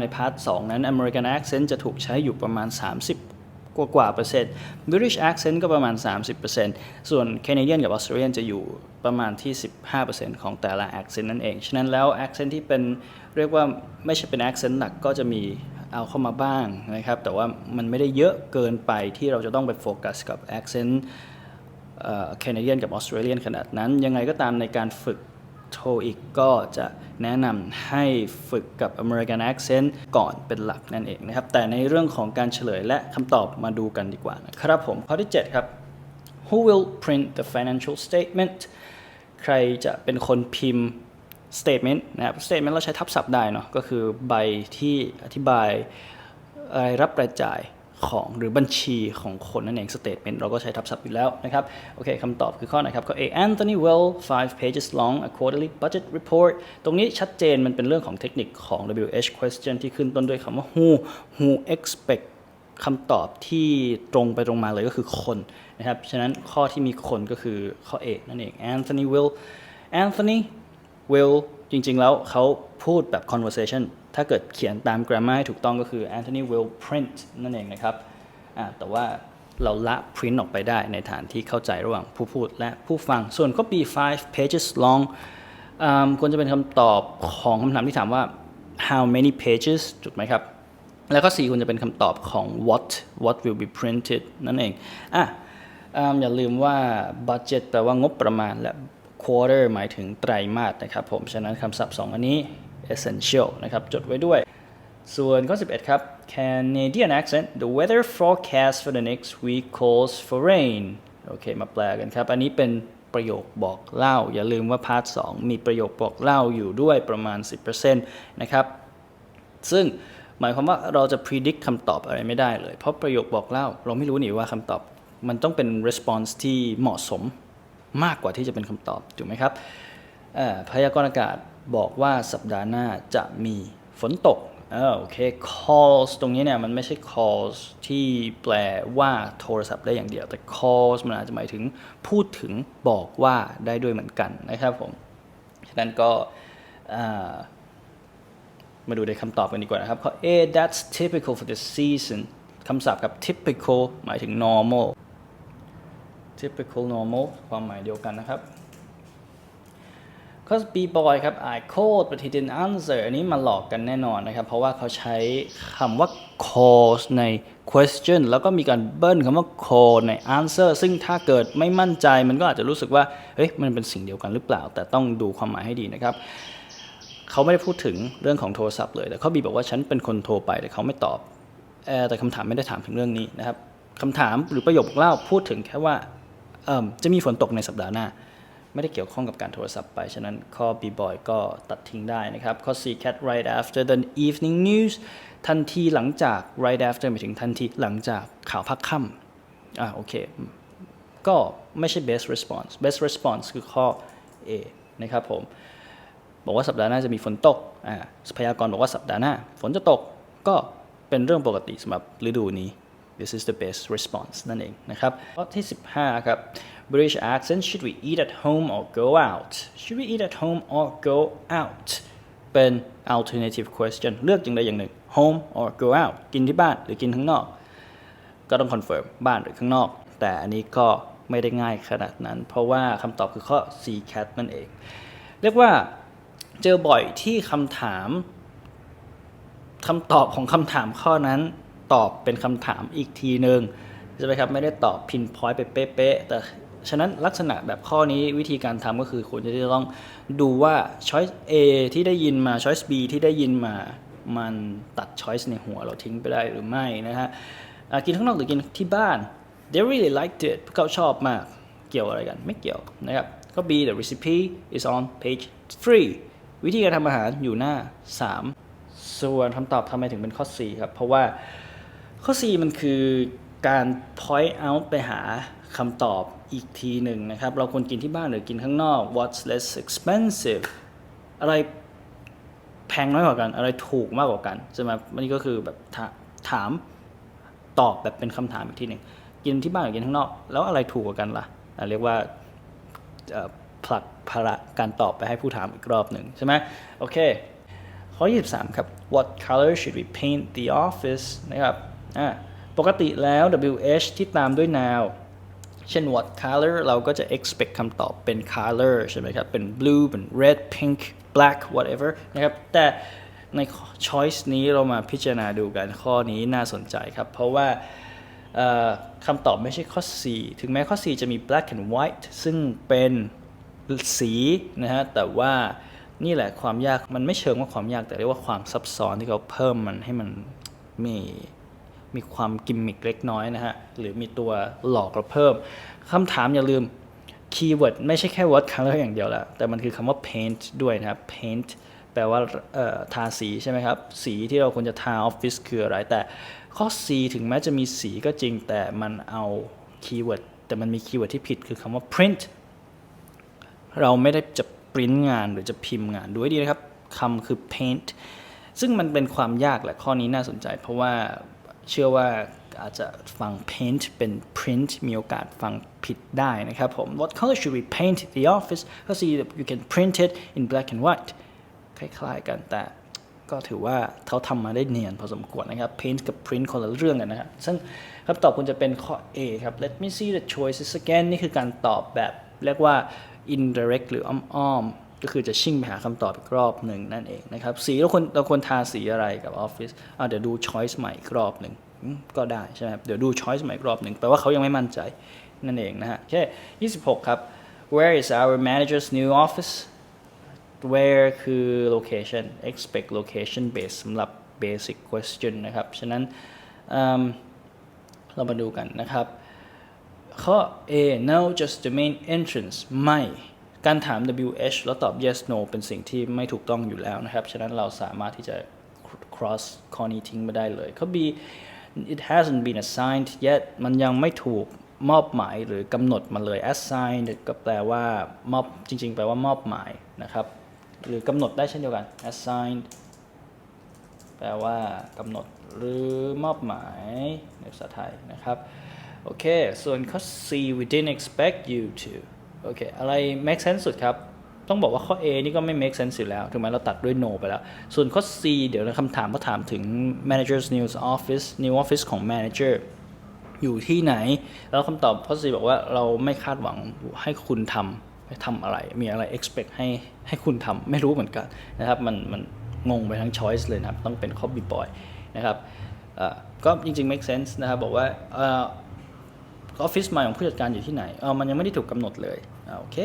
ในพาร์ท2นั้น American accent จะถูกใช้อยู่ประมาณ 30 กว่ากว่าเปอร์เซ็นต์ British accent ก็ประมาณ 30%ส่วน Canadian กับ Australian จะอยู่ประมาณที่ 15%ของแต่ละ accent นั่นเอง ฉะนั้นแล้ว accent ที่เป็นเรียกว่าไม่ใช่เป็น accent หลักก็จะมีเอาเข้ามาบ้างนะครับ แต่ว่ามันไม่ได้เยอะเกินไปที่เราจะต้องไปโฟกัสกับ accent แคนาเดียนกับออสเตรเลียนขนาดนั้น ยังไงก็ตามในการฝึก โทอีกก็จะแนะนำให้ฝึกกับ American accent ก่อนเป็นหลักนั่นเองนะครับ แต่ในเรื่องของการเฉลยและคำตอบมาดูกันดีกว่านะครับผม ข้อที่ 7 ครับ Who will print the financial statement ใครจะเป็นคนพิมพ์ statement นะครับ statement เราใช้ทับศัพท์ได้เนาะก็คือใบที่อธิบายรายรับรายจ่าย ของหรือบัญชีของคนนั่นเอง statement เราก็ใช้ทับศัพท์อยู่แล้วนะครับ โอเคคำตอบคือข้อไหนครับก็ A Anthony Well five pages long a quarterly budget report ตรงนี้ชัดเจนมันเป็นเรื่องของเทคนิคของ WH question ที่ขึ้นต้นด้วยคำว่า who who expect คำตอบที่ตรงไปตรงมาเลยก็คือคนนะครับ ฉะนั้นข้อที่มีคนก็คือข้อ A นั่นเอง Anthony will Anthony will จริงๆแล้วเขา พูดแบบ conversation ถ้าเกิดเขียนตาม grammar ให้ถูกต้องก็คือ Anthony will print นั่นเองนะครับแต่ว่าเราละ print ออกไปได้ในฐานที่เข้าใจระหว่างผู้พูดและผู้ฟัง ส่วนข้อ B five pages long ควรจะเป็นคำตอบของคำถามที่ถามว่า how many pages ถูกไหมครับ แล้วก็ C ควรจะเป็นคำตอบของ what what will be printed นั่นเองอะอย่าลืมว่า budget แปลว่างบประมาณและ quarter หมายถึงไตรมาสนะครับผม ฉะนั้นคำศัพท์ 2 อันนี้ essential นะครับ จดไว้ด้วย ส่วนข้อ 11 ครับ Canadian accent the weather forecast for the next week calls for rain โอเค มาแปลกันครับ อันนี้เป็นประโยคบอกเล่า อย่าลืมว่าพาร์ท 2 มีประโยคบอกเล่าอยู่ด้วยประมาณ 10%นะครับ ซึ่งหมายความว่าเราจะ predict คำตอบอะไรไม่ได้เลย เพราะประโยคบอกเล่า เราไม่รู้นี่ว่าคำตอบ มันต้องเป็น response ที่เหมาะสมมากกว่าที่จะเป็นคำตอบ ถูกไหมครับพยากรณ์อากาศ บอกว่าสัปดาห์หน้าจะมีฝนตกเออโอเค calls ตรงนี้เนี่ยมันไม่ใช่ calls ที่แปลว่าโทรศัพท์ได้อย่างเดียว แต่ calls มันอาจจะหมายถึงพูดถึงบอกว่าได้ด้วยเหมือนกันนะครับผม ฉะนั้นก็มาดูในคำตอบกันดีกว่านะครับข้อ A that's typical for the season คำศัพท์กับ typical หมายถึง normal typical normal ความหมายเดียวกันนะครับ ข้อ B boy ครับ I called but he didn't answer อันนี้มาหลอกกันแน่นอนนะครับ เพราะว่าเขาใช้คำว่า call ใน question แล้วก็มีการเบิ้ลคำว่า call ใน answer ซึ่งถ้าเกิดไม่มั่นใจมันก็อาจจะรู้สึกว่า เฮ้ย มันเป็นสิ่งเดียวกันหรือเปล่า แต่ต้องดูความหมายให้ดีนะครับ เขาไม่ได้พูดถึงเรื่องของโทรศัพท์เลย แต่เข้อบีบอกว่าฉันเป็นคนโทรไปแต่เขาไม่ตอบ แต่คำถามไม่ได้ถามถึงเรื่องนี้นะครับคำถามหรือประโยคเล่าพูดถึงแค่ว่าจะมีฝนตกในสัปดาห์หน้า ไม่ได้เกี่ยวข้องกับการโทรศัพท์ไป ฉะนั้นข้อ B boy ก็ตัดทิ้งได้นะครับ ข้อ C cat right after the evening news ทันทีหลังจาก right after หมายถึงทันทีหลังจากข่าวพักค่ำอ่าโอเค ก็ไม่ใช่ best response best response คือข้อ A นะครับผม บอกว่าสัปดาห์หน้าจะมีฝนตกอ่าพยากรณ์บอกว่าสัปดาห์หน้า ฝนจะตกก็เป็นเรื่องปกติสำหรับฤดูนี้ this is the best response นั่นเองนะครับข้อที่ 15 ครับ British accent should we eat at home or go out should we eat at home or go out เป็น alternative question เลือกอย่างใดอย่างหนึ่ง home or go out กินที่บ้านหรือกินข้างนอก ก็ต้องคอนเฟิร์มบ้านหรือข้างนอก แต่อันนี้ก็ไม่ได้ง่ายขนาดนั้น เพราะว่าคำตอบคือข้อ C cat นั่นเอง เรียกว่าเจอบ่อยที่คำถามคำตอบของคำถามข้อนั้น ตอบเป็นคำถามอีกทีหนึ่งใช่ไหมครับไม่ได้ตอบพินพอยต์ไปเป๊ะๆแต่ฉะนั้นลักษณะแบบข้อนี้วิธีการทำก็คือคุณจะต้องดูว่า choice A ที่ได้ยินมา choice B ที่ได้ยินมามันตัด choice ในหัวเราทิ้งไปได้หรือไม่นะฮะกินข้างนอกหรือกินที่บ้าน they really liked it พวกเขาชอบมากเกี่ยวอะไรกัน ไม่เกี่ยวนะครับข้อ B the recipe is on page 3 วิธีการทำอาหารอยู่หน้า 3 ส่วนคำตอบทำไมถึงเป็นข้อ C ครับ เพราะว่า ข้อ C มันคือการ point out ไปหาคำตอบอีกทีหนึ่งนะครับ เราควรกินที่บ้านหรือกินข้างนอก what's less expensive อะไรแพงน้อยกว่ากัน อะไรถูกมากกว่ากันใช่ไหมมันนี่ก็คือแบบถาถามตอบแบบเป็นคำถามอีกทีหนึ่งกินที่บ้านหรือกินข้างนอก แล้วอะไรถูกกว่ากันล่ะอะเรียกว่าผลักภาระการตอบไปให้ผู้ถามอีกรอบหนึ่งใช่ไหมโอเคขข้อ 23 ครับ what color should we paint the office นะครับ อ่าปกติแล้ว WH ที่ตามด้วย now เช่น what color เราก็จะ expect คำตอบเป็น color ใช่ไหมครับ เป็น blue เป็น red pink black whatever นะครับ แต่ใน choice นี้เรามาพิจารณาดูกันข้อนี้น่าสนใจครับ เพราะว่าคำตอบไม่ใช่ข้อ C ถึงแม้ข้อ C จะมี black and white ซึ่งเป็นสีนะฮะ แต่ว่านี่แหละความยาก มันไม่เชิงว่าความยากแต่เรียกว่าความซับซ้อนที่เขาเพิ่มมันให้มันมี มีความกิมมิกเล็กน้อยนะฮะ หรือมีตัวหลอกเราเพิ่มคำถามอย่าลืมคีย์เวิร์ดไม่ใช่แค่ word color อย่างเดียวล้วแต่มันคือคำว่า paint ด้วยนะครับ paint แปลว่าทาสีใช่ไหมครับ สีที่เราควรจะทาออฟฟิศคืออะไร แต่ข้อ C ถึงแม้จะมีสีก็จริงแต่มันเอาคีย์เวิร์ดแต่มันมีคีย์เวิร์ดที่ผิดคือคำว่า print เราไม่ได้จะปริ้นงานหรือจะพิมพ์งานด้วยดีนะครับคำคือ paint ซึ่งมันเป็นความยากแหละข้อนี้น่าสนใจ เพราะว่า เชื่อว่าอาจจะฟัง paint เป็น print มีโอกาสฟังผิดได้นะครับผม What color should we paint the office ก็ see you can print it in black and white คล้ายๆกันแต่ก็ถือว่าเขาทำมาได้เนียนพอสมควรนะครับ paint กับ print คนละเรื่องกันนะครับ ซึ่งคำตอบคุณจะเป็นข้อ A ครับ let me see the choices again นี่คือการตอบแบบเรียกว่า indirect หรืออ้อมๆ ก็คือจะชิ่งไปหาคำตอบอีกรอบหนึ่งนั่นเองนะครับ สีเราควรเราควรทาสีอะไรกับออฟฟิศอะเดี๋ยวดู choice ใหม่อีกรอบหนึ่งก็ได้ใช่ไหมครับเดี๋ยวดู choice ใหม่อีกรอบหนึ่งแปลว่าเขายังไม่มั่นใจนั่นเองนะฮะโอเค26 ครับ where is our manager's new office where คือ location expect location base สำหรับ basic question นะครับ ฉะนั้นเรามาดูกันนะครับข้อ A no just the main entrance ไม่ การถาม WH แล้วตอบ yes no เป็นสิ่งที่ไม่ถูกต้องอยู่แล้วนะครับ ฉะนั้นเราสามารถที่จะ cross ข้อนี้ทิ้งไม่ได้เลยเข้อ B it hasn't been assigned yet มันยังไม่ถูกมอบหมายหรือกำหนดมาเลย assigned ก็แปลว่ามอบจริง ๆ แปลว่ามอบหมายนะครับ หรือกำหนดได้เช่นเดียวกัน assigned แปลว่ากำหนดหรือมอบหมายในภาษาไทยนะครับ โอเค ส่วนข้อ C we didn't expect you to โอเค อะไร make sense สุดครับ ต้องบอกว่าข้อ A นี่ก็ไม่ make sense อยู่แล้ว ถึงแม้เราตัดด้วย no ไปแล้ว ส่วนข้อ C เดี๋ยวนะคำถามก็ถามถึง manager's new office new office ของ manager อยู่ที่ไหน แล้วคำตอบข้อ C บอกว่าเราไม่คาดหวังให้คุณทำทำอะไร มีอะไร expect ให้ให้คุณทำไม่รู้เหมือนกันนะครับ มันมันงงไปทั้ง choice เลยนะครับ ต้องเป็นข้อ B boy นะครับก็จริงๆ make sense นะครับ บอกว่า ออฟฟิศใหม่ของผู้จัดการอยู่ที่ไหนเออมันยังไม่ได้ถูกกำหนดเลยอ่าโอเค